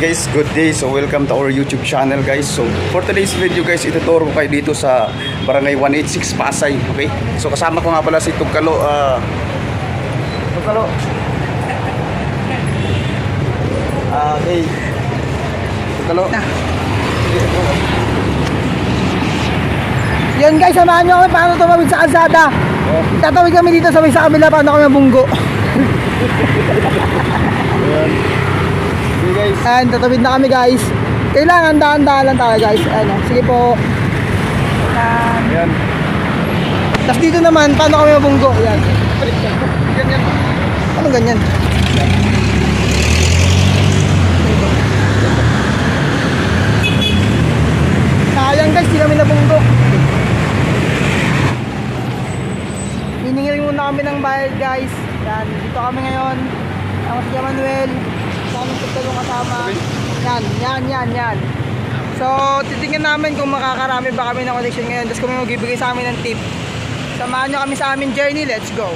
guys, good day. So welcome to our YouTube channel guys. So for today's video guys, ituturo ko kayo dito sa Barangay 186 Pasay. Okay? So kasama ko nga pala si Tugkalo. ah Tugkalo. Ah, okay. Tugkalo. Yun guys, samahan nyo kami paano tumawid sa kalsada. Tatawid kami dito sa may sa kabila paano kami mabunggo. Ayan, tatawid na kami guys. Kailangan daan-daan lang tayo guys. Ano, sige po. Ayan. Tapos dito naman, paano kami mabunggo? Ayan. Ganyan. Ano ganyan? Sayang guys, di kami nabunggo. Hiningil muna kami ng bayad guys. Yan, dito kami ngayon. Ako si Manuel. Kami tulong kasama. Yan, yan, yan, yan. So, titingnan namin kung makakarami ba kami ng collection ngayon. Tapos kung may magbibigay sa amin ng tip. Samahan nyo kami sa aming journey. Let's go!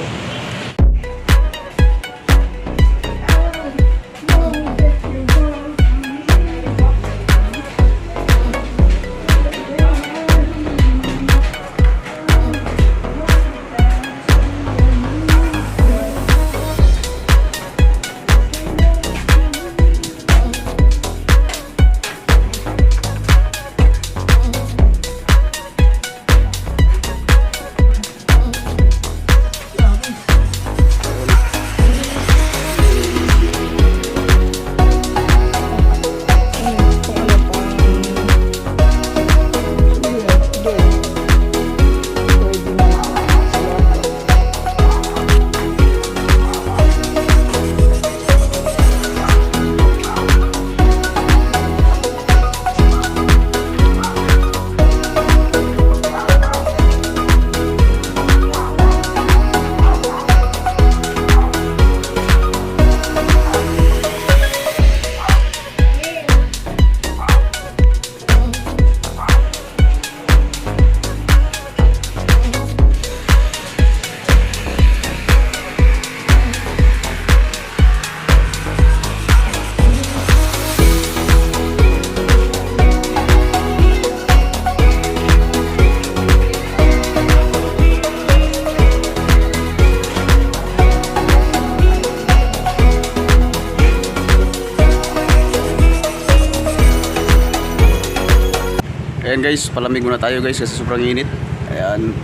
Guys, palamig muna tayo guys kasi sobrang init. Ayan.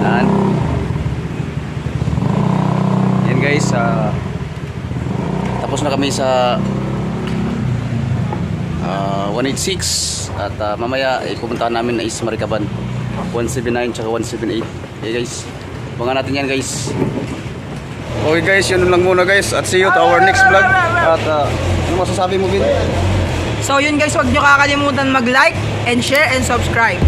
Ayan. Ayan guys, ah, tapos na kami sa ah, 186 at ah, mamaya eh, pupuntahan namin na is Marikaban 179 tsaka 178. Okay guys, abangan natin yan guys. Okay guys, yun lang muna guys at see you to our next vlog. At ah, ano masasabi mo Vin? So yun guys, huwag nyo kakalimutan mag-like and share and subscribe.